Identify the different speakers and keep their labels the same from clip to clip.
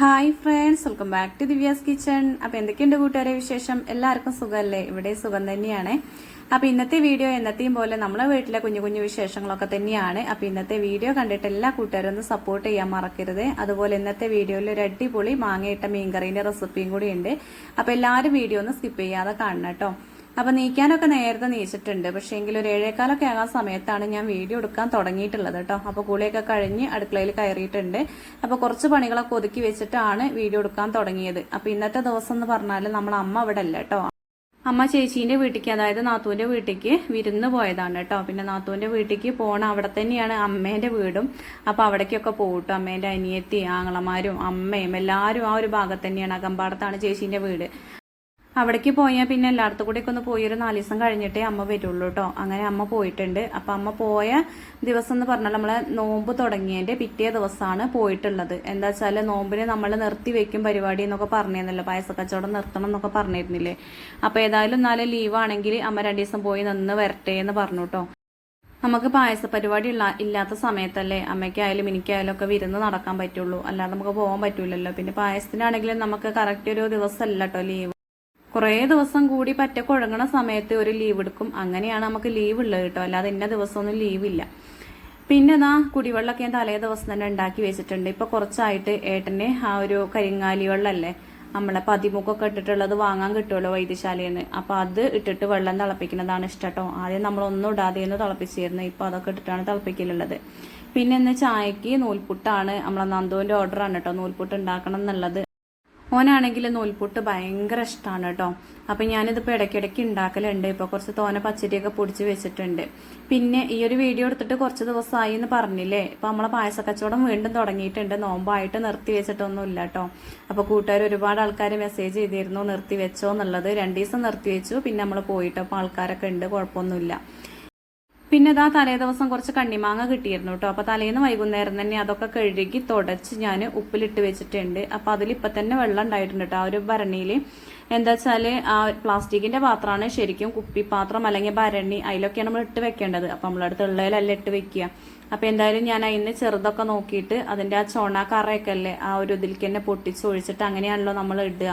Speaker 1: Hi friends welcome back to Divya's kitchen അപ്പൊ എന്തൊക്കെയുണ്ട് കൂട്ടുകാരെ വിശേഷം? എല്ലാവർക്കും സുഖമല്ലേ? ഇവിടെ സുഖം തന്നെയാണ്. അപ്പൊ ഇന്നത്തെ വീഡിയോ എന്നത്തെയും പോലെ നമ്മളെ വീട്ടിലെ കുഞ്ഞു കുഞ്ഞു വിശേഷങ്ങളൊക്കെ തന്നെയാണ്. അപ്പൊ ഇന്നത്തെ വീഡിയോ കണ്ടിട്ട് എല്ലാ കൂട്ടുകാരും ഒന്ന് സപ്പോർട്ട് ചെയ്യാൻ മറക്കരുത്. അതുപോലെ ഇന്നത്തെ വീഡിയോയിൽ ഒരു അടിപൊളി മാങ്ങയിട്ട മീൻകറീന്റെ റെസിപ്പിയും കൂടി ഉണ്ട്. അപ്പൊ എല്ലാവരും വീഡിയോ ഒന്ന് സ്കിപ്പ് ചെയ്യാതെ കാണണം കേട്ടോ. അപ്പൊ നീക്കാനൊക്കെ നേരത്തെ നീച്ചിട്ടുണ്ട്. പക്ഷേ എങ്കിൽ ഒരു ഏഴേക്കാലൊക്കെ ആകാൻ സമയത്താണ് ഞാൻ വീഡിയോ എടുക്കാൻ തുടങ്ങിയിട്ടുള്ളത് കേട്ടോ. അപ്പൊ കുളിയൊക്കെ കഴിഞ്ഞ് അടുക്കളയിൽ കയറിയിട്ടുണ്ട്. അപ്പൊ കുറച്ച് പണികളൊക്കെ ഒതുക്കി വെച്ചിട്ടാണ് വീഡിയോ എടുക്കാൻ തുടങ്ങിയത്. അപ്പൊ ഇന്നത്തെ ദിവസം എന്ന് പറഞ്ഞാൽ നമ്മൾ അമ്മ അവിടെ അല്ല കേട്ടോ. അമ്മ ചേച്ചീന്റെ വീട്ടിലേക്ക് അതായത് നാത്തൂന്റെ വീട്ടിലേക്ക് വിരുന്ന് പോയതാണ് കേട്ടോ. പിന്നെ നാത്തൂന്റെ വീട്ടിലേക്ക് പോണ അവിടെ തന്നെയാണ് അമ്മേന്റെ വീടും. അപ്പൊ അവിടേക്കൊക്കെ പോകട്ടോ അമ്മേന്റെ അനിയത്തി ആങ്ങളമാരും അമ്മയും എല്ലാവരും ആ ഒരു ഭാഗത്ത് തന്നെയാണ്. അകമ്പാടത്താണ് ചേച്ചീന്റെ വീട്. അവിടേക്ക് പോയാൽ പിന്നെ എല്ലായിടത്തും കൂടെ ഒക്കെ ഒന്ന് പോയി ഒരു നാല് ദിവസം കഴിഞ്ഞിട്ടേ അമ്മ വരുള്ളൂ കേട്ടോ അങ്ങനെ അമ്മ പോയിട്ടുണ്ട്. അപ്പം അമ്മ പോയ ദിവസം എന്ന് പറഞ്ഞാൽ നമ്മൾ നോമ്പ് തുടങ്ങിയതിന്റെ പിറ്റേ ദിവസമാണ് പോയിട്ടുള്ളത്. എന്താ വെച്ചാൽ നോമ്പിന് നമ്മൾ നിർത്തി വെക്കും പരിപാടി എന്നൊക്കെ പറഞ്ഞിരുന്നല്ലോ? പായസക്കച്ചവടം നിർത്തണം എന്നൊക്കെ പറഞ്ഞിരുന്നില്ലേ? അപ്പം ഏതായാലും നാല് ലീവ് ആണെങ്കിൽ അമ്മ രണ്ടു ദിവസം പോയി നിന്ന് വരട്ടെ എന്ന് പറഞ്ഞു കേട്ടോ നമുക്ക് പായസ പരിപാടി ഉള്ള ഇല്ലാത്ത സമയത്തല്ലേ അമ്മയ്ക്കായാലും എനിക്കായാലും ഒക്കെ വിരുന്ന് നടക്കാൻ പറ്റുള്ളൂ. അല്ലാതെ നമുക്ക് പോകാൻ പറ്റൂലല്ലോ. പിന്നെ പായസത്തിനാണെങ്കിലും നമുക്ക് കറക്റ്റ് ഒരു ദിവസമല്ല കേട്ടോ ലീവ് കുറേ ദിവസം കൂടി പറ്റ കുഴങ്ങണ സമയത്ത് ഒരു ലീവ് എടുക്കും. അങ്ങനെയാണ് നമുക്ക് ലീവ് ഉള്ളത് കേട്ടോ. അല്ലാതെ ഇന്ന ദിവസമൊന്നും ലീവില്ല പിന്നെ ഇതാ കുടിവെള്ളമൊക്കെ ഞാൻ തലേ ദിവസം തന്നെ ഉണ്ടാക്കി വെച്ചിട്ടുണ്ട്. ഇപ്പൊ കുറച്ചായിട്ട് ഏട്ടന്റെ ആ ഒരു കരിങ്ങാലി വെള്ളമല്ലേ നമ്മളെ പതിമുക്കൊക്കെ ഇട്ടിട്ടുള്ളത് വാങ്ങാൻ കിട്ടുമല്ലോ വൈദ്യശാലയിൽ നിന്ന് അപ്പൊ അത് ഇട്ടിട്ട് വെള്ളം തിളപ്പിക്കുന്നതാണ് ഇഷ്ടം കേട്ടോ. ആദ്യം നമ്മളൊന്നും ഇടാതെ ഒന്ന് തിളപ്പിച്ചിരുന്നു. ഇപ്പൊ അതൊക്കെ ഇട്ടിട്ടാണ് തിളപ്പിക്കലുള്ളത്. പിന്നെ ഇന്ന് ചായക്ക് നൂൽപുട്ടാണ്. നമ്മളെ നന്ദുവിന്റെ ഓർഡറാണ് കേട്ടോ. നൂൽപുട്ട് ഉണ്ടാക്കണം എന്നുള്ളത്. ഓനാണെങ്കിൽ നൂൽപുട്ട് ഭയങ്കര ഇഷ്ടമാണ് കേട്ടോ. അപ്പൊ ഞാനിതിപ്പോ ഇടയ്ക്കിടയ്ക്ക് ഉണ്ടാക്കലുണ്ട്. ഇപ്പൊ കുറച്ച് തോന പച്ചരിയൊക്കെ പൊടിച്ച് വെച്ചിട്ടുണ്ട്. പിന്നെ ഈ ഒരു വീഡിയോ എടുത്തിട്ട് കുറച്ച് ദിവസമായി എന്ന് പറഞ്ഞില്ലേ? ഇപ്പൊ നമ്മളെ പായസ കച്ചവടം വീണ്ടും തുടങ്ങിയിട്ടുണ്ട്. നോമ്പായിട്ട് നിർത്തി വെച്ചിട്ടൊന്നുമില്ല കേട്ടോ. അപ്പൊ കൂട്ടുകാർ ഒരുപാട് ആൾക്കാർ മെസ്സേജ് ചെയ്തിരുന്നു നിർത്തി വെച്ചോ എന്നുള്ളത്. രണ്ടു ദിവസം നിർത്തി വെച്ചു. പിന്നെ നമ്മൾ പോയിട്ടോ അപ്പോൾ ആൾക്കാരൊക്കെ ഉണ്ട്. കുഴപ്പമൊന്നുമില്ല. പിന്നെ ഇതാ തലേ ദിവസം കുറച്ച് കണ്ണിമാങ്ങ കിട്ടിയിരുന്നു കേട്ടോ അപ്പൊ തലേന്ന് വൈകുന്നേരം തന്നെ അതൊക്കെ കഴുകി തുടച്ച് ഞാൻ ഉപ്പിലിട്ട് വെച്ചിട്ടുണ്ട്. അപ്പൊ അതിൽ ഇപ്പൊ തന്നെ വെള്ളം ഉണ്ടായിട്ടുണ്ട് കേട്ടോ ആ ഒരു ഭരണിയിൽ എന്താ വെച്ചാൽ ആ പ്ലാസ്റ്റിക്കിന്റെ പാത്രമാണ് ശരിക്കും കുപ്പിപ്പാത്രം അല്ലെങ്കിൽ ഭരണി അതിലൊക്കെയാണ് നമ്മൾ ഇട്ട് വെക്കേണ്ടത്. അപ്പൊ നമ്മളടുത്ത് ഉള്ളതിലല്ല ഇട്ട് വെക്കുക. അപ്പൊ എന്തായാലും ഞാൻ അതിന് ചെറുതൊക്കെ നോക്കിയിട്ട് അതിന്റെ ആ ചോണ കറയൊക്കെ അല്ലേ ആ ഒരു ഇതിലേക്ക് തന്നെ പൊട്ടിച്ച് ഒഴിച്ചിട്ട് അങ്ങനെയാണല്ലോ നമ്മൾ ഇടുക.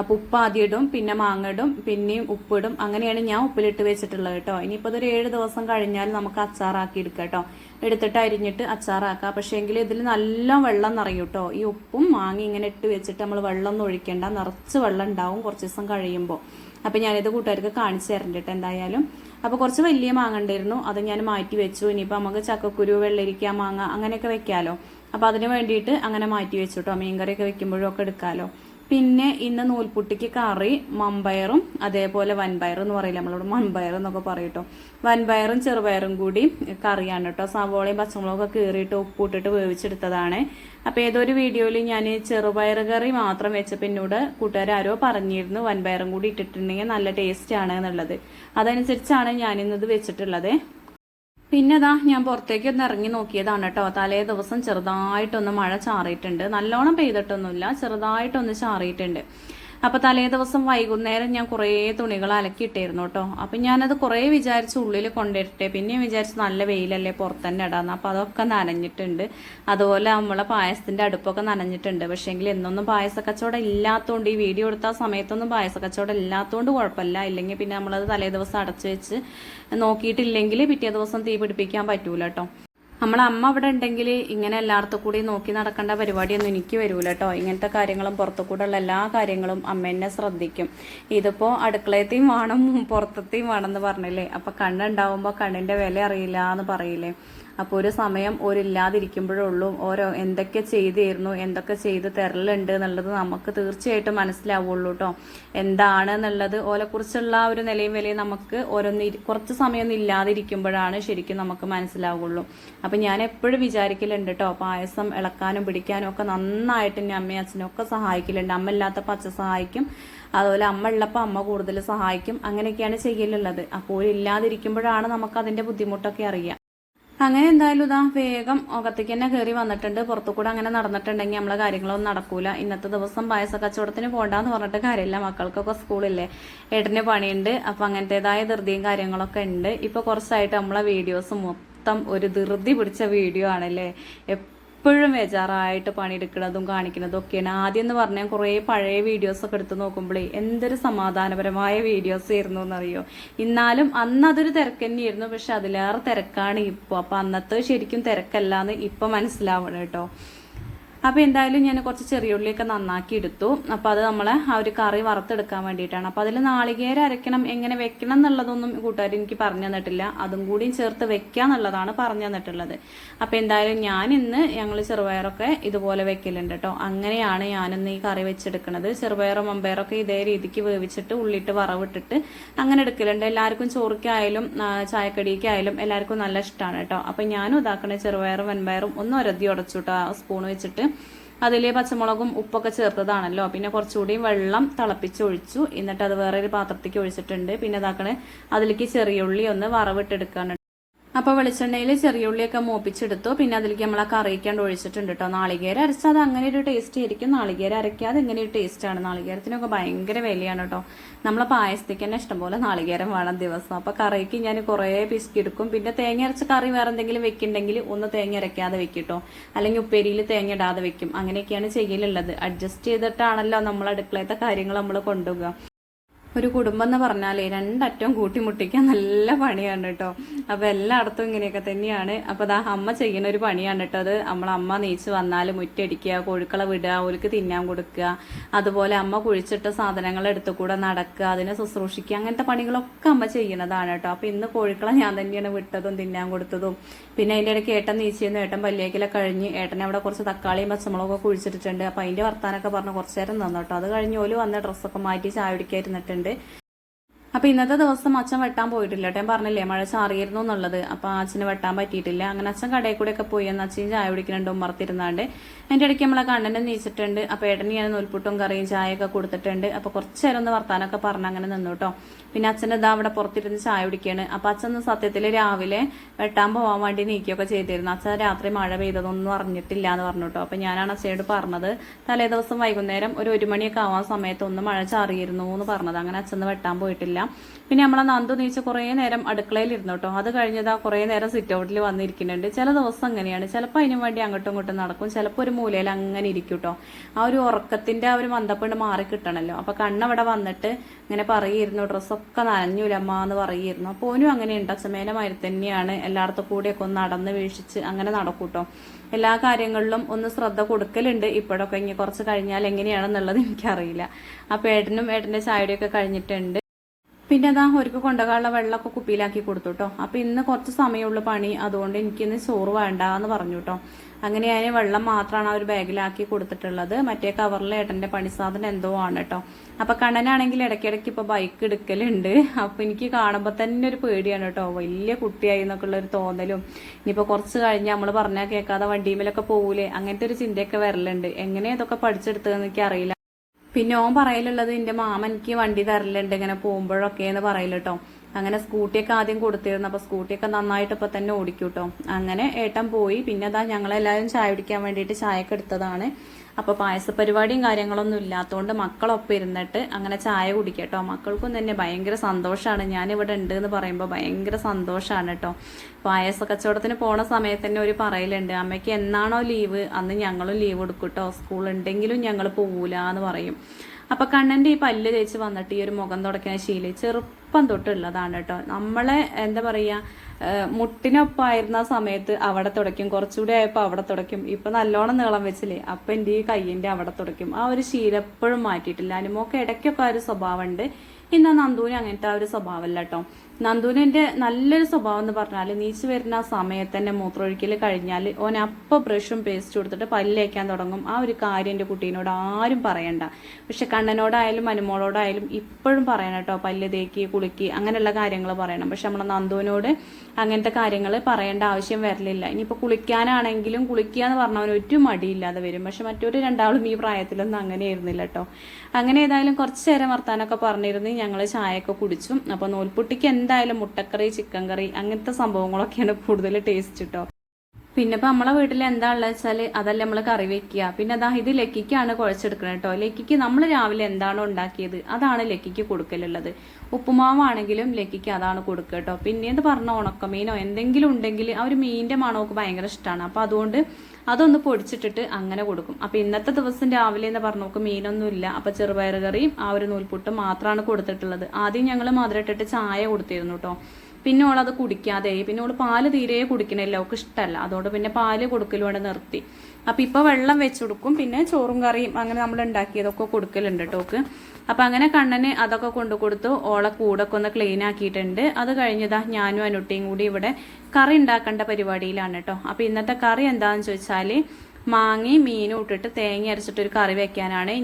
Speaker 1: അപ്പൊ ഉപ്പ് ആദ്യം ഇടും പിന്നെ മാങ്ങ ഇടും പിന്നെയും ഉപ്പിടും അങ്ങനെയാണ് ഞാൻ ഉപ്പിലിട്ട് വെച്ചിട്ടുള്ളത് കേട്ടോ. ഇനിയിപ്പോ അതൊരു ഏഴ് ദിവസം കഴിഞ്ഞാൽ നമുക്ക് അച്ചാറാക്കി എടുക്കാം കേട്ടോ. എടുത്തിട്ട് അരിഞ്ഞിട്ട് അച്ചാറാക്കാം. പക്ഷേ എങ്കിൽ ഇതിൽ നല്ല വെള്ളം നിറയും കേട്ടോ. ഈ ഉപ്പും മാങ്ങി ഇങ്ങനെ ഇട്ട് വെച്ചിട്ട് നമ്മൾ വെള്ളം ഒന്നും ഒഴിക്കേണ്ട. നിറച്ച് വെള്ളം ഉണ്ടാവും കുറച്ച് ദിവസം കഴിയുമ്പോൾ അപ്പൊ ഞാനിത് കൂട്ടുകാർക്ക് കാണിച്ചു തരണ്ടിട്ട് എന്തായാലും. അപ്പൊ കുറച്ച് വലിയ മാങ്ങ ഉണ്ടായിരുന്നു. അത് ഞാൻ മാറ്റി വെച്ചു. ഇനിയിപ്പോൾ നമുക്ക് ചക്കക്കുരു വെള്ളരിക്ക മാങ്ങ അങ്ങനെയൊക്കെ വെക്കാലോ. അപ്പൊ അതിന് വേണ്ടിയിട്ട് അങ്ങനെ മാറ്റി വെച്ചു കേട്ടോ. മീൻകറിയൊക്കെ വെക്കുമ്പോഴും ഒക്കെ എടുക്കാലോ. പിന്നെ ഇന്ന് നൂൽപുട്ടിക്ക് കറി മമ്പയറും അതേപോലെ വൻപയറും എന്ന് പറയില്ല നമ്മളോട്? മൺപയർ എന്നൊക്കെ പറയട്ടോ വൻപയറും ചെറുപയറും കൂടി കറിയാണ് കേട്ടോ സവോളയും പച്ചമുളകൊക്കെ കീറിയിട്ട് ഉപ്പിട്ടിട്ട് വേവിച്ചെടുത്തതാണ്. അപ്പൊ ഏതൊരു വീഡിയോയിൽ ഞാൻ ചെറുപയർ കറി മാത്രം വെച്ചപ്പോൾ കൂട്ടുകാർ ആരോ പറഞ്ഞിരുന്നു വൻപയറും കൂടി ഇട്ടിട്ടുണ്ടെങ്കിൽ നല്ല ടേസ്റ്റ് ആണ് എന്നുള്ളത്. അതനുസരിച്ചാണ് ഞാനിന്നത് വെച്ചിട്ടുള്ളത്. പിന്നെ ഇതാ ഞാൻ പുറത്തേക്ക് ഒന്ന് ഇറങ്ങി നോക്കിയതാണ് കേട്ടോ. തലേ ദിവസം ചെറുതായിട്ടൊന്ന് മഴ ചാറിയിട്ടുണ്ട്. നല്ലോണം പെയ്തിട്ടൊന്നുമില്ല ചെറുതായിട്ടൊന്ന് ചാറിയിട്ടുണ്ട്. അപ്പൊ തലേ ദിവസം വൈകുന്നേരം ഞാൻ കുറേ തുണികൾ അലക്കിയിട്ടായിരുന്നു കേട്ടോ. അപ്പൊ ഞാനത് കുറേ വിചാരിച്ച് ഉള്ളിൽ കൊണ്ടിട്ടെ പിന്നെ വിചാരിച്ച് നല്ല വെയിലല്ലേ പുറത്തന്നെ ഇടാന്ന്. അപ്പൊ അതൊക്കെ നനഞ്ഞിട്ടുണ്ട്. അതുപോലെ നമ്മളെ പായസത്തിന്റെ അടുപ്പൊക്കെ നനഞ്ഞിട്ടുണ്ട്. പക്ഷേങ്കിൽ എന്നൊന്നും പായസ കച്ചവടം ഇല്ലാത്തതുകൊണ്ട് ഈ വീഡിയോ എടുത്ത സമയത്തൊന്നും പായസ കച്ചവടം ഇല്ലാത്തതുകൊണ്ട് കുഴപ്പമില്ല. ഇല്ലെങ്കിൽ പിന്നെ നമ്മളത് തലേ ദിവസം അടച്ചു വെച്ച് നോക്കിയിട്ടില്ലെങ്കിൽ പിറ്റേ ദിവസം തീ പിടിപ്പിക്കാൻ പറ്റൂല കേട്ടോ. നമ്മളെ അമ്മ അവിടെ ഉണ്ടെങ്കിൽ ഇങ്ങനെ എല്ലായിടത്തും കൂടി നോക്കി നടക്കേണ്ട പരിപാടിയൊന്നും എനിക്ക് വരൂല കേട്ടോ ഇങ്ങനത്തെ കാര്യങ്ങളും പുറത്തു കൂടെയുള്ള എല്ലാ കാര്യങ്ങളും അമ്മ എന്നെ ശ്രദ്ധിക്കും. ഇതിപ്പോ അടുക്കളയത്തെയും വേണം പുറത്തെയും വേണം എന്ന് പറഞ്ഞില്ലേ? അപ്പൊ കണ്ണുണ്ടാവുമ്പോ കണ്ണിന്റെ വില അറിയില്ല എന്ന് പറയില്ലേ? അപ്പോൾ ഒരു സമയം ഒരില്ലാതിരിക്കുമ്പോഴുള്ളൂ ഓരോ എന്തൊക്കെ ചെയ്തിരുന്നു എന്തൊക്കെ ചെയ്ത് തരലുണ്ട് എന്നുള്ളത് നമുക്ക് തീർച്ചയായിട്ടും മനസ്സിലാവുള്ളൂ കേട്ടോ എന്താണ് എന്നുള്ളത് ഓലെക്കുറിച്ചുള്ള ഒരു നിലയും വിലയും നമുക്ക് ഓരോന്ന് കുറച്ച് സമയമൊന്നും ഇല്ലാതിരിക്കുമ്പോഴാണ് ശരിക്കും നമുക്ക് മനസ്സിലാവുള്ളൂ. അപ്പം ഞാൻ എപ്പോഴും വിചാരിക്കലുണ്ട് കേട്ടോ പായസം ഇളക്കാനും പിടിക്കാനും ഒക്കെ നന്നായിട്ട് എന്റെ അമ്മയും അച്ഛനും ഒക്കെ സഹായിക്കലുണ്ട്. അമ്മ ഇല്ലാത്തപ്പോൾ അച്ഛൻ സഹായിക്കും. അതുപോലെ അമ്മ ഉള്ളപ്പോൾ അമ്മ കൂടുതൽ സഹായിക്കും. അങ്ങനെയൊക്കെയാണ് ചെയ്യലുള്ളത്. അപ്പോൾ ഇല്ലാതിരിക്കുമ്പോഴാണ് നമുക്ക് അതിന്റെ ബുദ്ധിമുട്ടൊക്കെ അറിയാം. അങ്ങനെ എന്തായാലും ഇതാ വേഗം അകത്തേക്ക് തന്നെ കയറി വന്നിട്ടുണ്ട്. പുറത്തു കൂടെ അങ്ങനെ നടന്നിട്ടുണ്ടെങ്കിൽ നമ്മളെ കാര്യങ്ങളൊന്നും നടക്കൂല. ഇന്നത്തെ ദിവസം പായസ കച്ചവടത്തിന് പോകണ്ടെന്ന് പറഞ്ഞിട്ട് കാര്യമില്ല. മക്കൾക്കൊക്കെ സ്കൂളില്ലേ. ഏട്ടന് പണിയുണ്ട്. അപ്പൊ അങ്ങനത്തേതായ ധൃതിയും കാര്യങ്ങളൊക്കെ ഉണ്ട്. ഇപ്പൊ കുറച്ചായിട്ട് നമ്മളെ വീഡിയോസ് മൊത്തം ഒരു ധൃതി പിടിച്ച വീഡിയോ ആണല്ലേ. എപ്പോഴും ബേജാറായിട്ട് പണിയെടുക്കുന്നതും കാണിക്കുന്നതും ഒക്കെയാണ്. ആദ്യം എന്ന് പറഞ്ഞാൽ കുറേ പഴയ വീഡിയോസ് ഒക്കെ എടുത്ത് നോക്കുമ്പോഴേ എന്തൊരു സമാധാനപരമായ വീഡിയോസ് ആയിരുന്നു എന്നറിയോ? എന്നാലും അന്ന് അതൊരു തിരക്ക് തന്നെയായിരുന്നു. പക്ഷെ അതിലേറെ തിരക്കാണ് ഇപ്പോൾ അപ്പൊ അന്നത്തെ ശരിക്കും തിരക്കല്ല എന്ന് ഇപ്പൊ മനസ്സിലാവണം കേട്ടോ. അപ്പോൾ എന്തായാലും ഞാൻ കുറച്ച് ചെറിയ ഉള്ളിയൊക്കെ നന്നാക്കി എടുത്തു. അപ്പോൾ അത് നമ്മളെ ആ ഒരു കറി വറുത്തെടുക്കാൻ വേണ്ടിയിട്ടാണ്. അപ്പോൾ അതിൽ നാളികേരം അരയ്ക്കണം എങ്ങനെ വെക്കണം എന്നുള്ളതൊന്നും കൂട്ടുകാർ എനിക്ക് പറഞ്ഞു തന്നിട്ടില്ല. അതും കൂടിയും ചേർത്ത് വെക്കുക എന്നുള്ളതാണ് പറഞ്ഞു തന്നിട്ടുള്ളത്. അപ്പോൾ എന്തായാലും ഞാൻ ഇന്ന് ഞങ്ങൾ ചെറുപയറൊക്കെ ഇതുപോലെ വെക്കലുണ്ട് കേട്ടോ അങ്ങനെയാണ് ഞാനിന്ന് ഈ കറി വെച്ചെടുക്കുന്നത് ചെറുപയറും മമ്പയറൊക്കെ ഇതേ രീതിക്ക് വേവിച്ചിട്ട് ഉള്ളിട്ട് വറവിട്ടിട്ട് അങ്ങനെ എടുക്കലുണ്ട്. എല്ലാവർക്കും ചോറിക്കായാലും ചായക്കടിക്കായാലും എല്ലാവർക്കും നല്ല ഇഷ്ടമാണ് കേട്ടോ അപ്പോൾ ഞാനും ഇതാക്കണ ചെറുപയറും വൻപയറും ഒന്ന് ഒരതി ഉടച്ചുട്ടോ സ്പൂൺ വെച്ചിട്ട് അതിൽ പച്ചമുളകും ഉപ്പൊക്കെ ചേർത്തതാണല്ലോ. പിന്നെ കുറച്ചുകൂടി വെള്ളം തിളപ്പിച്ച് ഒഴിച്ചു എന്നിട്ട് അത് വേറൊരു പാത്രത്തേക്ക് ഒഴിച്ചിട്ടുണ്ട്. പിന്നെ ഇതാക്കണേ അതിലേക്ക് ചെറിയ ഉള്ളി ഒന്ന് വറവിട്ടെടുക്കാണ് അപ്പോൾ വെളിച്ചെണ്ണയിൽ ചെറിയ ഉള്ളിയൊക്കെ മൂപ്പിച്ചെടുത്തു. പിന്നെ അതിലേക്ക് നമ്മൾ ആ കറിയിക്കാണ്ട് ഒഴിച്ചിട്ടുണ്ട് കേട്ടോ നാളികേരം അത് അങ്ങനെ ഒരു ടേസ്റ്റ് ആയിരിക്കും. നാളികേരം അരയ്ക്കാതെ ഇങ്ങനെ ഒരു ടേസ്റ്റാണ് നാളികേരത്തിനൊക്കെ ഭയങ്കര വിലയാണ് കേട്ടോ നമ്മളെ പായസത്തേക്ക് തന്നെ ഇഷ്ടംപോലെ നാളികേരം വേണം ദിവസം. അപ്പോൾ കറിക്ക് ഞാൻ കുറേ പിസ്കിയെടുക്കും പിന്നെ തേങ്ങ അരച്ച കറി വേറെ എന്തെങ്കിലും വെക്കുന്നുണ്ടെങ്കിൽ ഒന്ന് തേങ്ങ അരയ്ക്കാതെ വെക്കിട്ടോ അല്ലെങ്കിൽ ഉപ്പേരിയിൽ തേങ്ങ ഇടാതെ വെക്കും. അങ്ങനെയൊക്കെയാണ് ചെയ്യലുള്ളത്. അഡ്ജസ്റ്റ് ചെയ്തിട്ടാണല്ലോ നമ്മൾ അടുക്കളത്തെ കാര്യങ്ങൾ നമ്മൾ കൊണ്ടുപോകുക ഒരു കുടുംബം എന്ന് പറഞ്ഞാലേ രണ്ടറ്റവും കൂട്ടിമുട്ടിക്കാൻ നല്ല പണിയാണ് കേട്ടോ. അപ്പൊ എല്ലായിടത്തും ഇങ്ങനെയൊക്കെ തന്നെയാണ്. അപ്പൊ അതാ അമ്മ ചെയ്യുന്ന ഒരു പണിയാണ് കേട്ടോ അത്. നമ്മളെ അമ്മ നീച്ച് വന്നാൽ മുറ്റടിക്കുക കൊഴുക്കള വിടുക ഓർക്ക് തിന്നാൻ കൊടുക്കുക. അതുപോലെ അമ്മ കുഴിച്ചിട്ട സാധനങ്ങൾ എടുത്തു കൂടെ നടക്കുക അതിനെ ശുശ്രൂഷിക്കുക. അങ്ങനത്തെ പണികളൊക്കെ അമ്മ ചെയ്യുന്നതാണ് കേട്ടോ. അപ്പൊ ഇന്ന് കോഴിക്കള ഞാൻ തന്നെയാണ് വിട്ടതും തിന്നാൻ കൊടുത്തതും. പിന്നെ അതിന്റെ ഇടയ്ക്ക് ഏട്ടൻ നീച്ചിരുന്നു. ഏട്ടൻ പല്ലിയേക്കിലെ കഴിഞ്ഞ് ഏട്ടനെ അവിടെ കുറച്ച് തക്കാളിയും പച്ചമുളകൊക്കെ കുഴിച്ചിട്ടിട്ടുണ്ട്. അപ്പൊ അതിന്റെ വർത്താനൊക്കെ പറഞ്ഞ് കുറച്ചു നേരം നിന്നു അത് കഴിഞ്ഞ് ഓൽ വന്ന ഡ്രസ്സൊക്കെ മാറ്റി ചായ കുടിക്കാതിരുന്നിട്ടുണ്ട് അപ്പൊ ഇന്നത്തെ ദിവസം അച്ഛൻ വെട്ടാൻ പോയിട്ടില്ല. കേട്ടോ ഞാൻ പറഞ്ഞില്ലേ മഴ ചാറിയിരുന്നു എന്നുള്ളത്. അപ്പൊ അച്ഛന് വെട്ടാൻ പറ്റിയിട്ടില്ല. അങ്ങനെ അച്ഛൻ കടയിൽ കൂടെ ഒക്കെ പോയി എന്ന് അച്ഛൻ ചായ കുടിക്കുന്നുണ്ട് ഉമ്മർത്തിരുന്നാണ്ട് എന്റെ ഇടയ്ക്ക് നമ്മളെ കണ്ണനെ നീച്ചിട്ടുണ്ട്. അപ്പൊ ഏട്ടന് ഞാൻ നൂൽപുട്ടും കറിയും ചായയൊക്കെ കൊടുത്തിട്ടുണ്ട്. അപ്പൊ കുറച്ചു നേരം ഒന്ന് വർത്താനൊക്കെ പറഞ്ഞ് അങ്ങനെ നിന്നു കേട്ടോ. പിന്നെ അച്ഛൻ ഇതാ അവിടെ പുറത്തിരുന്ന് ചായ കുടിക്കുകയാണ് അപ്പൊ അച്ഛൻ സത്യത്തിൽ രാവിലെ വെട്ടാൻ പോകാൻ വേണ്ടി നീക്കിയൊക്കെ ചെയ്തിരുന്നു. അച്ഛൻ രാത്രി മഴ പെയ്തതൊന്നും അറിഞ്ഞിട്ടില്ല എന്ന് പറഞ്ഞു കേട്ടോ. അപ്പൊ ഞാനാണ് അച്ഛയോട് പറഞ്ഞത് തലേ ദിവസം വൈകുന്നേരം ഒരു ഒരു മണിയൊക്കെ ആവാൻ സമയത്ത് ഒന്ന് മഴ ചാറിയിരുന്നു എന്ന് പറഞ്ഞത്. അങ്ങനെ അച്ഛൻ വെട്ടാൻ പോയിട്ടില്ല. പിന്നെ നമ്മളെ നന്ദു നീച്ച് കുറേ നേരം അടുക്കളയിൽ ഇരുന്നു കേട്ടോ. അത് കഴിഞ്ഞതാ കുറേ നേരം സിറ്റ് ഔട്ടിൽ വന്നിരിക്കുന്നുണ്ട്. ചില ദിവസം അങ്ങനെയാണ്. ചിലപ്പോൾ അതിനു വേണ്ടി അങ്ങോട്ടും ഇങ്ങോട്ടും നടക്കും. ചിലപ്പോൾ ഒരു മൂലയിൽ അങ്ങനെ ഇരിക്കും കേട്ടോ. ആ ഒരു ഉറക്കത്തിന്റെ ആ ഒരു മന്ദപ്പെണ്ട് മാറി കിട്ടണല്ലോ. അപ്പൊ കണ്ണവിടെ വന്നിട്ട് ഇങ്ങനെ പറയുന്നു ഡ്രസ്സൊക്കെ നനഞ്ഞൂലമ്മ എന്ന് പറയുമായിരുന്നു. അപ്പോൾ ഓനും അങ്ങനെ ഉണ്ട് അച്ഛമേനെ മരി തന്നെയാണ്. എല്ലായിടത്തും കൂടിയൊക്കെ ഒന്ന് നടന്ന് വീക്ഷിച്ച് അങ്ങനെ നടക്കൂട്ടോ. എല്ലാ കാര്യങ്ങളിലും ഒന്ന് ശ്രദ്ധ കൊടുക്കലുണ്ട്. ഇപ്പോഴൊക്കെ ഇനി കുറച്ച് കഴിഞ്ഞാൽ എങ്ങനെയാണെന്നുള്ളത് എനിക്കറിയില്ല. അപ്പോൾ ഏട്ടനും ഏട്ടന്റെ ചായയുടെയൊക്കെ കഴിഞ്ഞിട്ടുണ്ട്. പിന്നെ അതാ ഒരുക്ക് കൊണ്ടുപോകാനുള്ള വെള്ളമൊക്കെ കുപ്പിയിലാക്കി കൊടുത്തു കേട്ടോ. അപ്പൊ ഇന്ന് കുറച്ച് സമയമുള്ള പണി. അതുകൊണ്ട് എനിക്കിന്ന് ചോറ് വേണ്ട എന്ന് പറഞ്ഞു കേട്ടോ അങ്ങനെ ഞാൻ വെള്ളം മാത്രമാണ് ആ ഒരു ബാഗിലാക്കി കൊടുത്തിട്ടുള്ളത്. മറ്റേ കവറിൽ പണി സാധനം എന്തോ ആണ് കേട്ടോ അപ്പൊ കണ്ണനാണെങ്കിൽ ഇടയ്ക്കിടയ്ക്ക് ഇപ്പൊ ബൈക്ക് എടുക്കലുണ്ട്. അപ്പൊ എനിക്ക് കാണുമ്പോൾ തന്നെ ഒരു പേടിയാണ് കേട്ടോ വലിയ കുട്ടിയായി എന്നൊക്കെ ഉള്ള ഒരു തോന്നലും. ഇനിയിപ്പോ കുറച്ച് കഴിഞ്ഞ് നമ്മൾ പറഞ്ഞാൽ കേൾക്കാതെ വണ്ടിമേലൊക്കെ പോകൂലേ അങ്ങനത്തെ ഒരു ചിന്തയൊക്കെ വരലുണ്ട്. എങ്ങനെ ഇതൊക്കെ പഠിച്ചെടുത്തതെന്ന് എനിക്ക് അറിയില്ല പിന്നെ ഓൻ പറയലുള്ളത് എന്റെ മാമ എനിക്ക് വണ്ടി തരലുണ്ട്. ഇങ്ങനെ പോകുമ്പോഴൊക്കെ എന്ന് പറയലട്ടോ അങ്ങനെ സ്കൂട്ടിയൊക്കെ ആദ്യം കൊടുത്തിരുന്നു. അപ്പൊ സ്കൂട്ടിയൊക്കെ നന്നായിട്ട് ഇപ്പൊ തന്നെ ഓടിക്കൂട്ടോ. അങ്ങനെ ഏട്ടൻ പോയി. പിന്നെ അതാ ഞങ്ങളെല്ലാവരും ചായ കുടിക്കാൻ വേണ്ടിയിട്ട് ചായയൊക്കെ എടുത്തതാണ്. അപ്പൊ പായസ പരിപാടിയും കാര്യങ്ങളൊന്നും ഇല്ലാത്തതുകൊണ്ട് മക്കളൊപ്പം ഇരുന്നിട്ട് അങ്ങനെ ചായ കുടിക്കട്ടോ. മക്കൾക്കും തന്നെ ഭയങ്കര സന്തോഷമാണ് ഞാൻ ഇവിടെ ഉണ്ട് എന്ന് പറയുമ്പോൾ ഭയങ്കര സന്തോഷമാണ് കേട്ടോ പായസ കച്ചവടത്തിന് പോണ സമയത്ത് തന്നെ ഒരു പറയലുണ്ട്. അമ്മയ്ക്ക് എന്നാണോ ലീവ്? അന്ന് ഞങ്ങളും ലീവ് എടുക്കും കേട്ടോ സ്കൂൾ ഉണ്ടെങ്കിലും ഞങ്ങൾ പോകൂല എന്ന് പറയും. അപ്പൊ കണ്ണന്റെ ഈ പല്ല് തേച്ച് വന്നിട്ട് ഈ ഒരു മുഖം തുടക്കുന്ന ശീലം ചെറുപ്പം തൊട്ടുള്ളതാണ് കേട്ടോ. നമ്മളെ എന്താ പറയാ മുട്ടിനൊപ്പായിരുന്ന സമയത്ത് അവിടെ തുടയ്ക്കും. കുറച്ചുകൂടി ആയപ്പോൾ അവിടെ തുടയ്ക്കും. ഇപ്പൊ നല്ലോണം നീളം വെച്ചില്ലേ അപ്പൊ എന്റെ ഈ കയ്യിന്റെ അവിടെ തുടയ്ക്കും. ആ ഒരു ശീലം എപ്പോഴും മാറ്റിയിട്ടില്ല. അനുമോക്ക് ഇടയ്ക്കൊക്കെ ആ ഒരു സ്വഭാവമുണ്ട് ഇന്ന നന്ദുവിന് അങ്ങനത്തെ ആ ഒരു സ്വഭാവമല്ല കേട്ടോ. നന്ദുവിന്റെ നല്ലൊരു സ്വഭാവം എന്ന് പറഞ്ഞാൽ നീച്ച് വരുന്ന ആ സമയത്ത് തന്നെ മൂത്രമൊഴിക്കൽ കഴിഞ്ഞാൽ ഓൻ അപ്പം ബ്രഷും പേസ്റ്റ് കൊടുത്തിട്ട് പല്ലേക്കാൻ തുടങ്ങും. ആ ഒരു കാര്യം എന്റെ കുട്ടീനോട് ആരും പറയണ്ട. പക്ഷെ കണ്ണനോടായാലും അനുമോളോടായാലും ഇപ്പോഴും പറയണം കേട്ടോ പല്ല് തേക്കി കുളിക്കി അങ്ങനെയുള്ള കാര്യങ്ങൾ പറയണം. പക്ഷെ നമ്മളെ നന്ദുവിനോട് അങ്ങനത്തെ കാര്യങ്ങൾ പറയേണ്ട ആവശ്യം വരലില്ല. ഇനിയിപ്പോൾ കുളിക്കാനാണെങ്കിലും കുളിക്കുക എന്ന് പറഞ്ഞവന് ഒരു മടിയില്ലാതെ വരും. പക്ഷെ മറ്റൊരു രണ്ടാളും ഈ പ്രായത്തിലൊന്നും അങ്ങനെ ആയിരുന്നില്ല കേട്ടോ അങ്ങനെ ഏതായാലും കുറച്ചു നേരം വർത്താനൊക്കെ പറഞ്ഞിരുന്ന് ഞങ്ങൾ ചായയൊക്കെ കുടിച്ചു. അപ്പോൾ നൂൽപുട്ടിക്ക് എന്തായാലും മുട്ടക്കറി ചിക്കൻ കറി അങ്ങനത്തെ സംഭവങ്ങളൊക്കെയാണ് കൂടുതൽ ടേസ്റ്റ് കേട്ടോ പിന്നെ ഇപ്പൊ നമ്മളെ വീട്ടിൽ എന്താ ഉള്ളത് വെച്ചാൽ അതല്ല നമ്മൾ കറി വെക്കുക. പിന്നെ അതാ ഇത് ലക്കിക്കാണ് കുഴച്ചെടുക്കുന്നത് കേട്ടോ. ലക്കിക്ക് നമ്മൾ രാവിലെ എന്താണോ ഉണ്ടാക്കിയത് അതാണ് ലക്കിക്ക് കൊടുക്കലുള്ളത്. ഉപ്പുമാവാണെങ്കിലും ലക്കിക്ക് അതാണ് കൊടുക്കുക കേട്ടോ. പിന്നെ ഇത് പറഞ്ഞ ഉണക്കമീനോ എന്തെങ്കിലും ഉണ്ടെങ്കിൽ ആ ഒരു മീനിന്റെ മണമൊക്കെ ഭയങ്കര ഇഷ്ടമാണ്. അപ്പൊ അതുകൊണ്ട് അതൊന്ന് പൊടിച്ചിട്ടിട്ട് അങ്ങനെ കൊടുക്കും. അപ്പോൾ ഇന്നത്തെ ദിവസം രാവിലെ എന്ന് പറഞ്ഞു നോക്ക് മീനൊന്നുമില്ല അപ്പോൾ ചെറുപയർ കറിയും ആ ഒരു നൂൽപുട്ടും മാത്രമാണ് കൊടുത്തിട്ടുള്ളത്. ആദ്യം ഞങ്ങൾ മധുരം ഇട്ടിട്ട് ചായ കൊടുത്തിരുന്നു കേട്ടോ. പിന്നെ അത് കുടിക്കാതെ പിന്നെ ഓൾ പാൽ തീരെ കുടിക്കണില്ല അവൾക്ക് ഇഷ്ടമല്ല അതുകൊണ്ട് പിന്നെ പാൽ കൊടുക്കലും നിർത്തി. അപ്പൊ ഇപ്പൊ വെള്ളം വെച്ച് കൊടുക്കും പിന്നെ ചോറും കറിയും അങ്ങനെ നമ്മൾ ഉണ്ടാക്കിയതൊക്കെ കൊടുക്കലുണ്ട് ടോക്ക് അപ്പൊ അങ്ങനെ കണ്ണന് അതൊക്കെ കൊണ്ടു കൊടുത്തു ഓളെ കൂടൊക്കെ ഒന്ന് ക്ലീൻ ആക്കിയിട്ടുണ്ട്. അത് കഴിഞ്ഞതാ ഞാനും അനുട്ടിയും കൂടി ഇവിടെ കറി ഉണ്ടാക്കേണ്ട പരിപാടിയിലാണ് കേട്ടോ അപ്പൊ ഇന്നത്തെ കറി എന്താന്ന് ചോദിച്ചാൽ മാങ്ങി മീനും ഇട്ടിട്ട് തേങ്ങ അരച്ചിട്ട് ഒരു കറി വെക്കാനാണ്.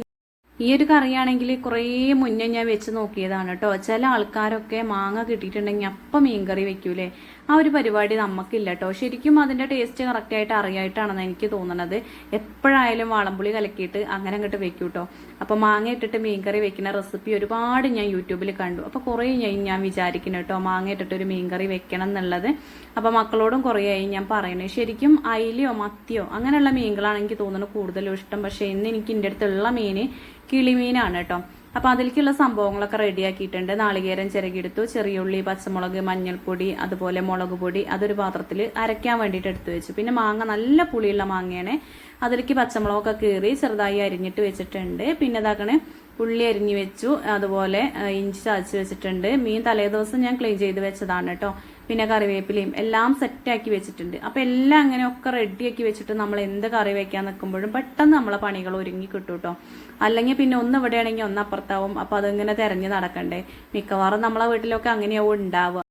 Speaker 1: ഈ ഒരു കറിയാണെങ്കിൽ കുറേ മുന്നേ ഞാൻ വെച്ച് നോക്കിയതാണ് കേട്ടോ ചില ആൾക്കാരൊക്കെ മാങ്ങ കിട്ടിയിട്ടുണ്ടെങ്കിൽ അപ്പം മീൻകറി വെക്കൂലേ? ആ ഒരു പരിപാടി നമുക്കില്ല കേട്ടോ ശരിക്കും അതിന്റെ ടേസ്റ്റ് കറക്റ്റായിട്ട് അറിയായിട്ടാണെന്ന് എനിക്ക് തോന്നുന്നത് എപ്പോഴായാലും വാളംപുളി കലക്കിയിട്ട് അങ്ങനെ അങ്ങോട്ട് വെക്കും കേട്ടോ അപ്പോൾ മാങ്ങ ഇട്ടിട്ട് മീൻകറി വെക്കുന്ന റെസിപ്പി ഒരുപാട് ഞാൻ യൂട്യൂബിൽ കണ്ടു. അപ്പോൾ കുറേ ഞാൻ ഞാൻ വിചാരിക്കുന്നു കേട്ടോ മാങ്ങ ഇട്ടിട്ട് ഒരു മീൻകറി വെക്കണം എന്നുള്ളത്. അപ്പോൾ മക്കളോടും കുറേ ആയി ഞാൻ പറയുന്നത് ശരിക്കും അയിലയോ മത്തിയോ അങ്ങനെയുള്ള മീനുകളാണ് എനിക്ക് തോന്നുന്നത് കൂടുതലും ഇഷ്ടം. പക്ഷേ ഇന്ന് എനിക്ക് എന്റെ അടുത്തുള്ള മീൻ കിളിമീനാണ് കേട്ടോ അപ്പോൾ അതിലേക്കുള്ള സംഭവങ്ങളൊക്കെ റെഡിയാക്കിയിട്ടുണ്ട് നാളികേരം ചിരകിയെടുത്തു. ചെറിയുള്ളി പച്ചമുളക് മഞ്ഞൾപ്പൊടി അതുപോലെ മുളക് പൊടി അതൊരു പാത്രത്തിൽ അരയ്ക്കാൻ വേണ്ടിയിട്ട് എടുത്തു വെച്ചു. പിന്നെ മാങ്ങ നല്ല പുളിയുള്ള മാങ്ങയാണ്. അതിലേക്ക് പച്ചമുളകൊക്കെ കീറി ചെറുതായി അരിഞ്ഞിട്ട് വെച്ചിട്ടുണ്ട്. പിന്നെ ഇതാക്കണേ ഉള്ളി അരിഞ്ഞു വെച്ചു. അതുപോലെ ഇഞ്ചി ചതച്ച് വെച്ചിട്ടുണ്ട്. മീൻ തലേ ദിവസം ഞാൻ ക്ലീൻ ചെയ്ത് വെച്ചതാണ് കേട്ടോ. പിന്നെ കറിവേപ്പിലയും എല്ലാം സെറ്റാക്കി വെച്ചിട്ടുണ്ട്. അപ്പം എല്ലാം അങ്ങനെ ഒക്കെ റെഡിയാക്കി വെച്ചിട്ട് നമ്മൾ എന്ത് കറി വെക്കാൻ നിൽക്കുമ്പോഴും പെട്ടെന്ന് നമ്മളെ പണികൾ ഒരുങ്ങി കിട്ടും കേട്ടോ അല്ലെങ്കിൽ പിന്നെ ഒന്ന് ഇവിടെയാണെങ്കിൽ ഒന്ന് അപ്പുറത്താവും. അപ്പൊ അതിങ്ങനെ തെരഞ്ഞു നടക്കണ്ടേ. മിക്കവാറും നമ്മളെ വീട്ടിലൊക്കെ അങ്ങനെയാവും ഉണ്ടാവുക.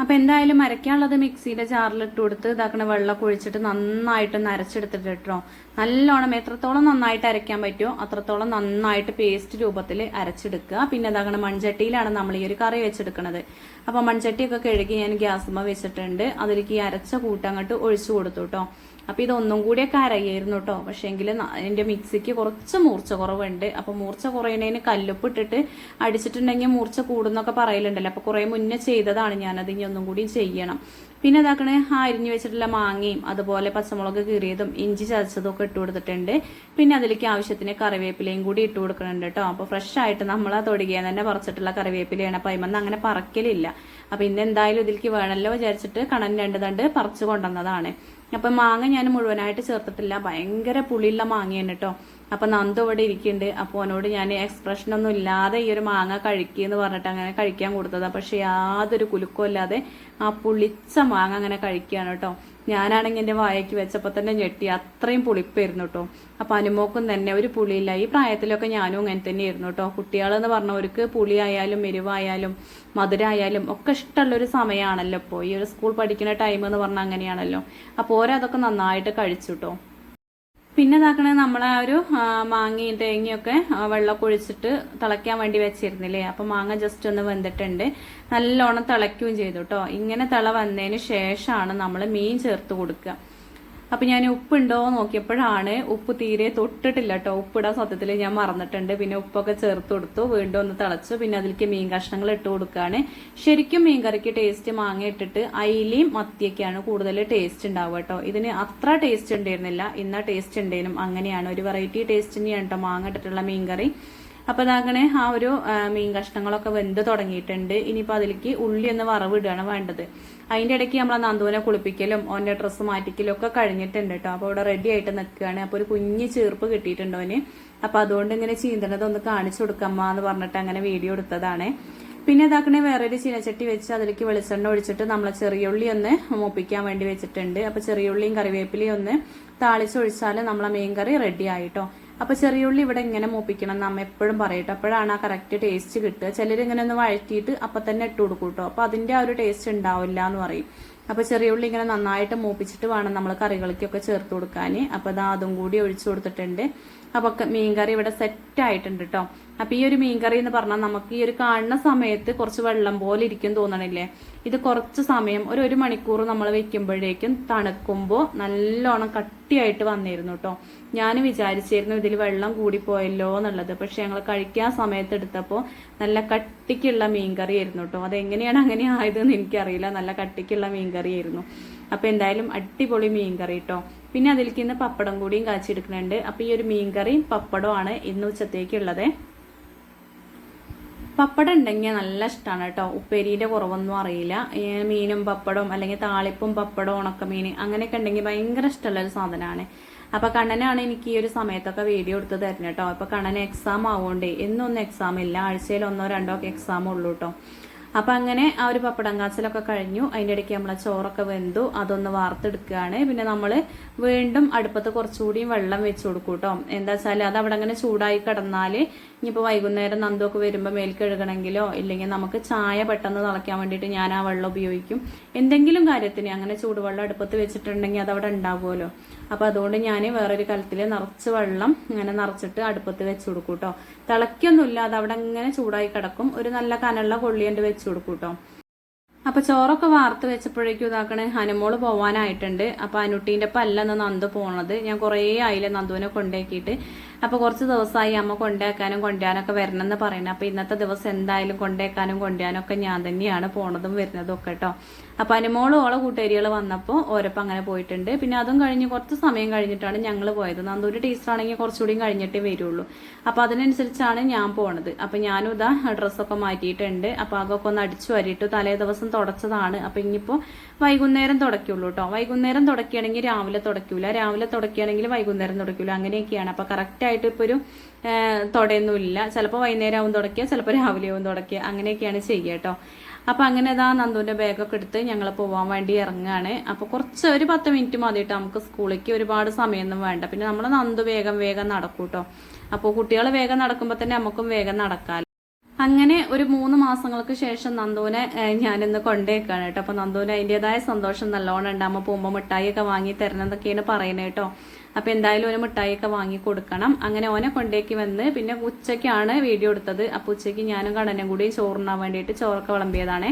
Speaker 1: അപ്പം എന്തായാലും അരയ്ക്കാനുള്ളത് മിക്സിയുടെ ജാറിലിട്ട് കൊടുത്ത് ഇതാക്കണ വെള്ളമൊക്കെ ഒഴിച്ചിട്ട് നന്നായിട്ട് നരച്ചെടുത്തിട്ട് കേട്ടോ. നല്ലോണം എത്രത്തോളം നന്നായിട്ട് അരയ്ക്കാൻ പറ്റുമോ അത്രത്തോളം നന്നായിട്ട് പേസ്റ്റ് രൂപത്തിൽ അരച്ചെടുക്കുക. പിന്നെ ഇതാക്കണ മൺചട്ടിയിലാണ് നമ്മൾ ഈ ഒരു കറി വെച്ചെടുക്കുന്നത് അപ്പോൾ മൺചട്ടിയൊക്കെ കഴുകി ഞാൻ ഗ്യാസുമ്മ വെച്ചിട്ടുണ്ട്. അതിലേക്ക് ഈ അരച്ച കൂട്ടങ്ങോട്ട് ഒഴിച്ചു കൊടുത്തു കേട്ടോ. അപ്പോൾ ഇതൊന്നും കൂടിയൊക്കെ അരയായിരുന്നു കേട്ടോ പക്ഷേങ്കിൽ എന്റെ മിക്സിക്ക് കുറച്ച് മൂർച്ച കുറവുണ്ട്. അപ്പോൾ മൂർച്ച കുറയുന്നതിന് കല്ലുപ്പ് ഇട്ടിട്ട് അടിച്ചിട്ടുണ്ടെങ്കിൽ മൂർച്ച കൂടുന്നൊക്കെ പറയലുണ്ടല്ലോ. അപ്പോൾ കുറേ മുന്നേ ചെയ്തതാണ് ഞാനത്. ഇനി ഒന്നും കൂടി ചെയ്യണം. പിന്നെ ഇതാക്കണേ അരിഞ്ഞു വെച്ചിട്ടുള്ള മാങ്ങയും അതുപോലെ പച്ചമുളക് കീറിയതും ഇഞ്ചി ചതച്ചതും ഒക്കെ ഇട്ട് കൊടുത്തിട്ടുണ്ട്. പിന്നെ അതിലേക്ക് ആവശ്യത്തിന് കറിവേപ്പിലയും കൂടി ഇട്ട് കൊടുക്കുന്നുണ്ട് കേട്ടോ അപ്പോൾ ഫ്രഷ് ആയിട്ട് നമ്മൾ ആ തൊടുകയെന്ന് തന്നെ പറിച്ചിട്ടുള്ള കറിവേപ്പിലയാണ്. അപ്പോൾ അതിമെന്ന് അങ്ങനെ പറക്കലില്ല. അപ്പോൾ ഇന്ന് എന്തായാലും ഇതിലേക്ക് വേണമല്ലോ വിചാരിച്ചിട്ട് കണൻ രണ്ട് തണ്ട് പറിച്ചു കൊണ്ടുവന്നതാണ്. അപ്പം മാങ്ങ ഞാൻ മുഴുവനായിട്ട് ചേർത്തിട്ടില്ല. ഭയങ്കര പുളിയുള്ള മാങ്ങയാണ് കേട്ടോ അപ്പൊ നന്ദ ഇവിടെ ഇരിക്കുന്നുണ്ട്. അപ്പോൾ അവനോട് ഞാൻ എക്സ്പ്രഷൻ ഒന്നും ഇല്ലാതെ ഈ ഒരു മാങ്ങ കഴിക്കുക പറഞ്ഞിട്ട് അങ്ങനെ കഴിക്കാൻ കൊടുത്തതാ. പക്ഷെ യാതൊരു കുലുക്കവും ഇല്ലാതെ ആ പുളിച്ച മാങ്ങ അങ്ങനെ കഴിക്കുകയാണ് കേട്ടോ ഞാനാണെങ്കിൽ എന്റെ വായയ്ക്ക് വെച്ചപ്പോൾ തന്നെ ഞെട്ടി. അത്രയും പുളിപ്പായിരുന്നു കേട്ടോ അപ്പം അനുമോക്കും തന്നെ ഒരു പുളിയില്ല. ഈ പ്രായത്തിലൊക്കെ ഞാനും അങ്ങനെ തന്നെ തന്നെയായിരുന്നു കേട്ടോ കുട്ടികളെന്ന് പറഞ്ഞവർക്ക് പുളിയായാലും എരിവായാലും മധുരമായാലും ഒക്കെ ഇഷ്ടമുള്ളൊരു സമയമാണല്ലോ ഇപ്പോൾ ഈ ഒരു സ്കൂൾ പഠിക്കുന്ന ടൈം എന്ന് പറഞ്ഞാൽ അങ്ങനെയാണല്ലോ. അപ്പോൾ ഓരോ അതൊക്കെ നന്നായിട്ട് കഴിച്ചു കേട്ടോ പിന്നെ ഇതാക്കണേ നമ്മൾ ആ ഒരു മാങ്ങയും തേങ്ങയൊക്കെ വെള്ളമൊക്കെ ഒഴിച്ചിട്ട് തിളയ്ക്കാൻ വേണ്ടി വെച്ചിരുന്നില്ലേ? അപ്പം മാങ്ങ ജസ്റ്റ് ഒന്ന് വെന്തിട്ടുണ്ട്. നല്ലോണം തിളയ്ക്കുകയും ചെയ്തു കേട്ടോ ഇങ്ങനെ തിള വന്നതിന് ശേഷമാണ് നമ്മൾ മീൻ ചേർത്ത് കൊടുക്കുക. അപ്പൊ ഞാൻ ഉപ്പുണ്ടോ നോക്കിയപ്പോഴാണ് ഉപ്പ് തീരെ തൊട്ടിട്ടില്ല കേട്ടോ. ഉപ്പിടാൻ സത്യത്തിൽ ഞാൻ മറന്നിട്ടുണ്ട്. പിന്നെ ഉപ്പൊക്കെ ചേർത്ത് കൊടുത്തു. വീണ്ടും ഒന്ന് തിളച്ചു. പിന്നെ അതിലേക്ക് മീൻ കഷ്ണങ്ങൾ ഇട്ട് കൊടുക്കുകയാണ് ശരിക്കും മീൻ കറിക്ക് ടേസ്റ്റ് മാങ്ങ ഇട്ടിട്ട് അയിലയും മത്തിയൊക്കെയാണ് കൂടുതൽ ടേസ്റ്റ് ഉണ്ടാവുക കേട്ടോ. ഇതിന് അത്ര ടേസ്റ്റ് ഉണ്ടായിരുന്നില്ല. ഇന്ന ടേസ്റ്റ് ഉണ്ടേനും അങ്ങനെയാണ്. ഒരു വെറൈറ്റി ടേസ്റ്റ് തന്നെയാണ് കേട്ടോ മാങ്ങ ഇട്ടിട്ടുള്ള മീൻ കറി. അപ്പോൾ ഇതാകണേ ആ ഒരു മീൻ കഷ്ണങ്ങളൊക്കെ വെന്ത് തുടങ്ങിയിട്ടുണ്ട്. ഇനിയിപ്പോൾ അതിലേക്ക് ഉള്ളി ഒന്ന് വറവിടുകയാണ് വേണ്ടത്. അതിന്റെ ഇടയ്ക്ക് നമ്മൾ നന്ദുവിനെ കുളിപ്പിക്കലും ഓന്റെ ഡ്രസ്സ് മാറ്റിക്കലും ഒക്കെ കഴിഞ്ഞിട്ടുണ്ട് കേട്ടോ അപ്പോൾ ഇവിടെ റെഡി ആയിട്ട് നിൽക്കുകയാണ്. അപ്പോൾ ഒരു കുഞ്ഞ് ചീർപ്പ് കിട്ടിയിട്ടുണ്ട് അവന്. അപ്പോൾ അതുകൊണ്ട് ഇങ്ങനെ ചീന്തണത് ഒന്ന് കാണിച്ചു കൊടുക്കമ്മ എന്ന് പറഞ്ഞിട്ട് അങ്ങനെ വീഡിയോ എടുത്തതാണ്. പിന്നെ ഇതാക്കണേ വേറൊരു ചീനച്ചട്ടി വെച്ച് അതിലേക്ക് വെളിച്ചെണ്ണ ഒഴിച്ചിട്ട് നമ്മൾ ചെറിയുള്ളി ഒന്ന് മൂപ്പിക്കാൻ വേണ്ടി വെച്ചിട്ടുണ്ട്. അപ്പോൾ ചെറിയുള്ളിയും കറിവേപ്പിലയും ഒന്ന് താളിച്ചൊഴിച്ചാൽ നമ്മളെ മീൻ കറി റെഡി ആയിട്ടോ അപ്പോൾ ചെറിയുള്ളി ഇവിടെ ഇങ്ങനെ മൂപ്പിക്കണം എന്ന് അമ്മ എപ്പോഴും പറയട്ടെ. അപ്പോഴാണ് ആ കറക്റ്റ് ടേസ്റ്റ് കിട്ടുക. ചിലർ ഇങ്ങനെ ഒന്ന് വഴറ്റിയിട്ട് അപ്പം തന്നെ ഇട്ട് കൊടുക്കും കേട്ടോ അപ്പോൾ അതിന്റെ ആ ഒരു ടേസ്റ്റ് ഉണ്ടാവില്ല എന്ന് പറയും. അപ്പോൾ ചെറിയുള്ളി ഇങ്ങനെ നന്നായിട്ട് മൂപ്പിച്ചിട്ട് വേണം നമ്മൾ കറികൾക്കൊക്കെ ചേർത്ത് കൊടുക്കാൻ അപ്പോൾ അത് അതും കൂടി ഒഴിച്ചു കൊടുത്തിട്ടുണ്ട്. അപ്പോൾ മീൻകറി ഇവിടെ സെറ്റ് ആയിട്ടുണ്ട് കേട്ടോ അപ്പൊ ഈ ഒരു മീൻകറി എന്ന് പറഞ്ഞാൽ നമുക്ക് ഈ ഒരു കാണുന്ന സമയത്ത് കുറച്ച് വെള്ളം പോലെ ഇരിക്കും തോന്നണില്ലേ? ഇത് കുറച്ച് സമയം ഒരു ഒരു മണിക്കൂർ നമ്മൾ വെക്കുമ്പോഴേക്കും തണുക്കുമ്പോൾ നല്ലോണം കട്ടിയായിട്ട് വന്നിരുന്നു കേട്ടോ ഞാൻ വിചാരിച്ചിരുന്നു ഇതിൽ വെള്ളം കൂടിപ്പോയല്ലോ എന്നുള്ളത്. പക്ഷെ ഞങ്ങൾ കഴിക്കാൻ സമയത്ത് എടുത്തപ്പോൾ നല്ല കട്ടിക്കുള്ള മീൻകറി ആയിരുന്നു കേട്ടോ അതെങ്ങനെയാണ് അങ്ങനെ ആയതെന്ന് എനിക്കറിയില്ല. നല്ല കട്ടിക്കുള്ള മീൻകറി ആയിരുന്നു. അപ്പൊ എന്തായാലും അടിപൊളി മീൻകറി കേട്ടോ പിന്നെ അതിലേക്ക് ഇന്ന് പപ്പടം കൂടിയും കാച്ചിയെടുക്കുന്നുണ്ട്. അപ്പൊ ഈ ഒരു മീൻകറിയും പപ്പടമാണ് ഇന്ന് ഉച്ചത്തേക്കുള്ളത്. പപ്പടം ഉണ്ടെങ്കിൽ നല്ല ഇഷ്ടമാണ് കേട്ടോ. ഉപ്പേരിന്റെ കുറവൊന്നും അറിയില്ല. മീനും പപ്പടവും അല്ലെങ്കിൽ താളിപ്പും പപ്പടവും ഉണക്കമീൻ അങ്ങനെയൊക്കെ ഉണ്ടെങ്കിൽ ഭയങ്കര ഇഷ്ടമുള്ള ഒരു സാധനമാണ്. അപ്പൊ കണ്ണനാണ് എനിക്ക് ഈ ഒരു സമയത്തൊക്കെ വീഡിയോ എടുത്ത് തരുന്നത് കേട്ടോ. അപ്പൊ കണ്ണന് എക്സാം ആവുകൊണ്ടേ എന്നൊന്നും എക്സാം ഇല്ല. ആഴ്ചയിൽ ഒന്നോ രണ്ടോ ഒക്കെ എക്സാം ഉള്ളൂ കേട്ടോ. അപ്പൊ അങ്ങനെ ആ ഒരു പപ്പടം കാച്ചലൊക്കെ കഴിഞ്ഞു. അതിന്റെ ഇടയ്ക്ക് നമ്മളെ ചോറൊക്കെ വെന്തു. അതൊന്ന് വാർത്തെടുക്കുകയാണ്. പിന്നെ നമ്മൾ വീണ്ടും അടുപ്പത്ത് കുറച്ചുകൂടി വെള്ളം വെച്ച് കൊടുക്കും കേട്ടോ. എന്താ വെച്ചാൽ അത് അവിടെ അങ്ങനെ ചൂടായി കിടന്നാൽ ഇനിയിപ്പോൾ വൈകുന്നേരം നന്ദൊക്കെ വരുമ്പോൾ മേൽ കഴുകണമെങ്കിലോ ഇല്ലെങ്കിൽ നമുക്ക് ചായ പെട്ടെന്ന് തിളയ്ക്കാൻ വേണ്ടിയിട്ട് ഞാൻ ആ വെള്ളം ഉപയോഗിക്കും. എന്തെങ്കിലും കാര്യത്തിന് അങ്ങനെ ചൂടുവെള്ളം അടുപ്പത്ത് വെച്ചിട്ടുണ്ടെങ്കിൽ അതവിടെ ഉണ്ടാവുമല്ലോ. അപ്പൊ അതുകൊണ്ട് ഞാൻ വേറൊരു കലത്തിൽ നിറച്ച് വെള്ളം ഇങ്ങനെ നിറച്ചിട്ട് അടുപ്പത്ത് വെച്ച് കൊടുക്കും കേട്ടോ തിളയ്ക്കൊന്നുമില്ല അത് അവിടെ ഇങ്ങനെ ചൂടായി കിടക്കും. ഒരു നല്ല കനുള്ള കൊള്ളിയണ്ട് വെച്ച് കൊടുക്കും കേട്ടോ അപ്പൊ ചോറൊക്കെ വാർത്ത് വെച്ചപ്പോഴേക്കും ഇതാക്കണേ ഹനുമോൾ പോവാനായിട്ടുണ്ട്. അപ്പൊ അനുട്ടീന്റെ പല്ലെന്ന് നന്ദു പോണത് ഞാൻ കുറേ ആയില്ലേ നന്ദുവിനെ കൊണ്ടാക്കിയിട്ട്. അപ്പൊ കുറച്ച് ദിവസമായി അമ്മ കൊണ്ടേക്കാനും കൊണ്ടുവരാനൊക്കെ വരണം എന്ന് പറയുന്നത് അപ്പൊ ഇന്നത്തെ ദിവസം എന്തായാലും കൊണ്ടേക്കാനും കൊണ്ടുവരാനൊക്കെ ഞാൻ തന്നെയാണ് പോണതും വരുന്നതും ഒക്കെ കേട്ടോ. അപ്പൊ അനുമോൾ ഓളെ കൂട്ടുകാരികൾ വന്നപ്പോൾ ഓരപ്പം അങ്ങനെ പോയിട്ടുണ്ട്. പിന്നെ അതും കഴിഞ്ഞ് കുറച്ച് സമയം കഴിഞ്ഞിട്ടാണ് ഞങ്ങൾ പോയത്. നന്ദൂര് ടീച്ചറാണെങ്കിൽ കുറച്ചുകൂടി കഴിഞ്ഞിട്ടേ വരുള്ളൂ. അപ്പൊ അതിനനുസരിച്ചാണ് ഞാൻ പോണത്. അപ്പൊ ഞാനും ഇതാ ഡ്രസ്സൊക്കെ മാറ്റിയിട്ടുണ്ട്. അപ്പൊ അതൊക്കെ ഒന്ന് അടിച്ചു വരിട്ടു തലേ ദിവസം തുടച്ചതാണ്. അപ്പൊ ഇനിയിപ്പോ വൈകുന്നേരം തുടയ്ക്കുള്ളൂ കേട്ടോ വൈകുന്നേരം തുടക്കുകയാണെങ്കിൽ രാവിലെ തുടയ്ക്കൂല. രാവിലെ തുടക്കുകയാണെങ്കിൽ വൈകുന്നേരം തുടയ്ക്കൂല. അങ്ങനെയൊക്കെയാണ്. അപ്പൊ കറക്റ്റ് ആയിട്ട് ഇപ്പൊ ഒരു തുടയൊന്നുമില്ല. ചിലപ്പോൾ വൈകുന്നേരം ആവും തുടക്കുക ചിലപ്പോൾ രാവിലെ ആവും തുടക്കുക അങ്ങനെയൊക്കെയാണ് ചെയ്യുക കേട്ടോ അപ്പൊ അങ്ങനെ ഇതാ നന്ദുവിന്റെ ബാഗൊക്കെ എടുത്ത് ഞങ്ങൾ പോവാൻ വേണ്ടി ഇറങ്ങുകയാണ് അപ്പൊ കുറച്ച് ഒരു പത്ത് മിനിറ്റ് മതിയിട്ട് നമുക്ക് സ്കൂളിലേക്ക് ഒരുപാട് സമയമൊന്നും വേണ്ട. പിന്നെ നമ്മൾ നന്ദു വേഗം വേഗം നടക്കൂട്ടോ അപ്പോൾ കുട്ടികൾ വേഗം നടക്കുമ്പോൾ തന്നെ നമുക്കും വേഗം നടക്കാം അങ്ങനെ ഒരു മൂന്ന് മാസങ്ങൾക്ക് ശേഷം നന്ദുവിനെ ഞാനിന്ന് കൊണ്ടേക്കാണ് കേട്ടോ അപ്പൊ നന്ദുവിന് അതിന്റെതായ സന്തോഷം നല്ലോണം ഉണ്ട്. അമ്മ പോകുമ്പോൾ മിഠായിയൊക്കെ വാങ്ങി തരണം എന്നൊക്കെയാണ് പറയുന്നത് കേട്ടോ അപ്പൊ എന്തായാലും ഒരു മിഠായിയൊക്കെ വാങ്ങി കൊടുക്കണം. അങ്ങനെ ഓനെ കൊണ്ടേക്ക് വന്ന് പിന്നെ ഉച്ചയ്ക്കാണ് വീഡിയോ എടുത്തത്. അപ്പൊ ഉച്ചയ്ക്ക് ഞാനും കടനും കൂടി ചോറിനാൻ വേണ്ടിയിട്ട് ചോറൊക്കെ വിളമ്പിയതാണ്.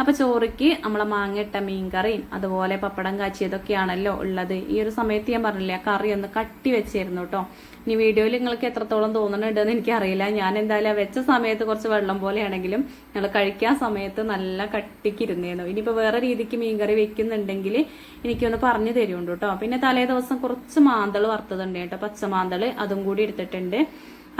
Speaker 1: അപ്പൊ ചോറിക്ക് നമ്മളെ മാങ്ങിട്ട മീൻകറിയും അതുപോലെ പപ്പടം കാച്ചിയതൊക്കെയാണല്ലോ ഉള്ളത്. ഈ ഒരു സമയത്ത് ഞാൻ പറഞ്ഞില്ലേ കറി ഒന്ന് കട്ടി വെച്ചിരുന്നു കേട്ടോ ഇനി വീഡിയോയിൽ നിങ്ങൾക്ക് എത്രത്തോളം തോന്നുന്നുണ്ടെന്ന് എനിക്കറിയില്ല. ഞാൻ എന്തായാലും വെച്ച സമയത്ത് കുറച്ച് വെള്ളം പോലെയാണെങ്കിലും ഞങ്ങൾ കഴിക്കാൻ സമയത്ത് നല്ല കട്ടിക്കിരുന്നേന്നു ഇനിയിപ്പോൾ വേറെ രീതിക്ക് മീൻകറി വെക്കുന്നുണ്ടെങ്കിൽ എനിക്കൊന്ന് പറഞ്ഞു തരുന്നുണ്ട് കേട്ടോ പിന്നെ തലേ ദിവസം കുറച്ച് മാന്തൾ വറുത്തതുണ്ട് കേട്ടോ. പച്ചമാന്തൾ അതും കൂടി എടുത്തിട്ടുണ്ട്.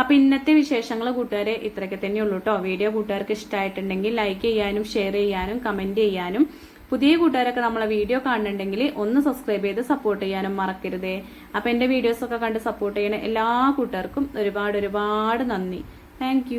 Speaker 1: അപ്പൊ ഇന്നത്തെ വിശേഷങ്ങൾ കൂട്ടുകാരെ ഇത്രയൊക്കെ തന്നെ ഉള്ളൂ കേട്ടോ വീഡിയോ കൂട്ടുകാർക്ക് ഇഷ്ടമായിട്ടുണ്ടെങ്കിൽ ലൈക്ക് ചെയ്യാനും ഷെയർ ചെയ്യാനും കമന്റ് ചെയ്യാനും. പുതിയ കൂട്ടുകാരൊക്കെ നമ്മളെ വീഡിയോ കാണുന്നുണ്ടെങ്കിൽ ഒന്ന് സബ്സ്ക്രൈബ് ചെയ്ത് സപ്പോർട്ട് ചെയ്യാനും മറക്കരുതേ. അപ്പൊ എന്റെ വീഡിയോസ് ഒക്കെ കണ്ട് സപ്പോർട്ട് ചെയ്യണ എല്ലാ കൂട്ടുകാർക്കും ഒരുപാട് ഒരുപാട് നന്ദി. താങ്ക്